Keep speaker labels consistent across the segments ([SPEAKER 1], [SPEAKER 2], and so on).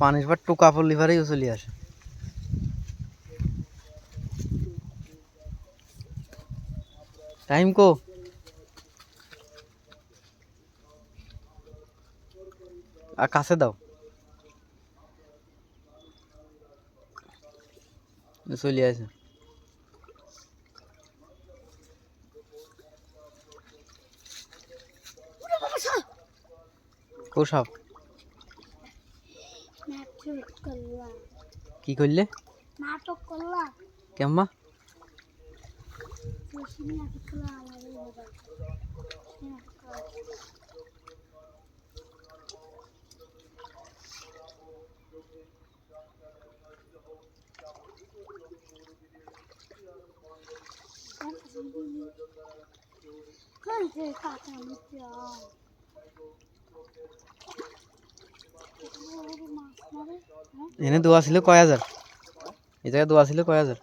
[SPEAKER 1] পানির পর টোকা পড়লি পারেই চলে আসে। টাইম কো? আর কাছে দাও। চলে আসে। কো সাপ
[SPEAKER 2] নাটক করলাম
[SPEAKER 1] কি করলে
[SPEAKER 2] নাটক করলাম
[SPEAKER 1] কেম্মা
[SPEAKER 2] বেশি নাটক করলাম আমাদের বাবা নাটক করলাম Kan saya kata macam.
[SPEAKER 1] এনে দোয়া ছিল কয় হাজার? এই জায়গায় দোয়া কয় হাজার?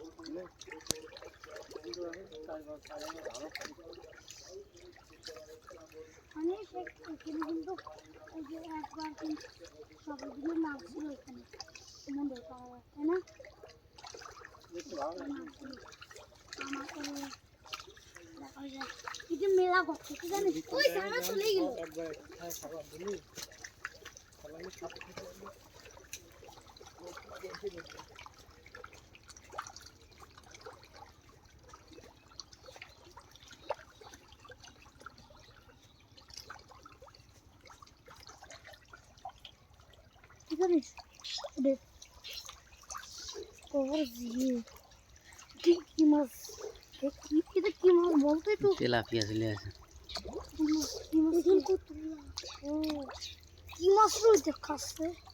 [SPEAKER 2] মেলা করছে জানিস ওই চলে গেল। que Cadê? Povozinho. Tem aqui umas. Tem aqui que daqui uma volta e tudo. Sei
[SPEAKER 1] lá, Pia, se
[SPEAKER 2] lesa. Tem umas. Tem umas. Tem umas frutas, casta.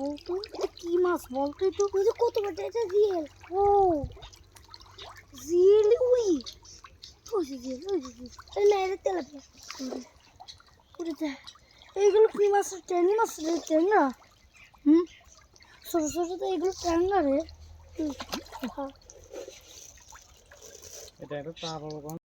[SPEAKER 2] বলতো? কি মাছ? বলতো একটু। ওই যে কত বড় এটা জিএল ও জিএল উই ওই যে জিএল ওই যে জিএল এই না এটা তেলাপিয়া ওরে এইগুলো কি মাছ? ট্যাংরা মাছ রে ট্যাংরা। হুম? ছোট ছোট তো এগুলো ট্যাংরা রে।
[SPEAKER 1] এটা একটা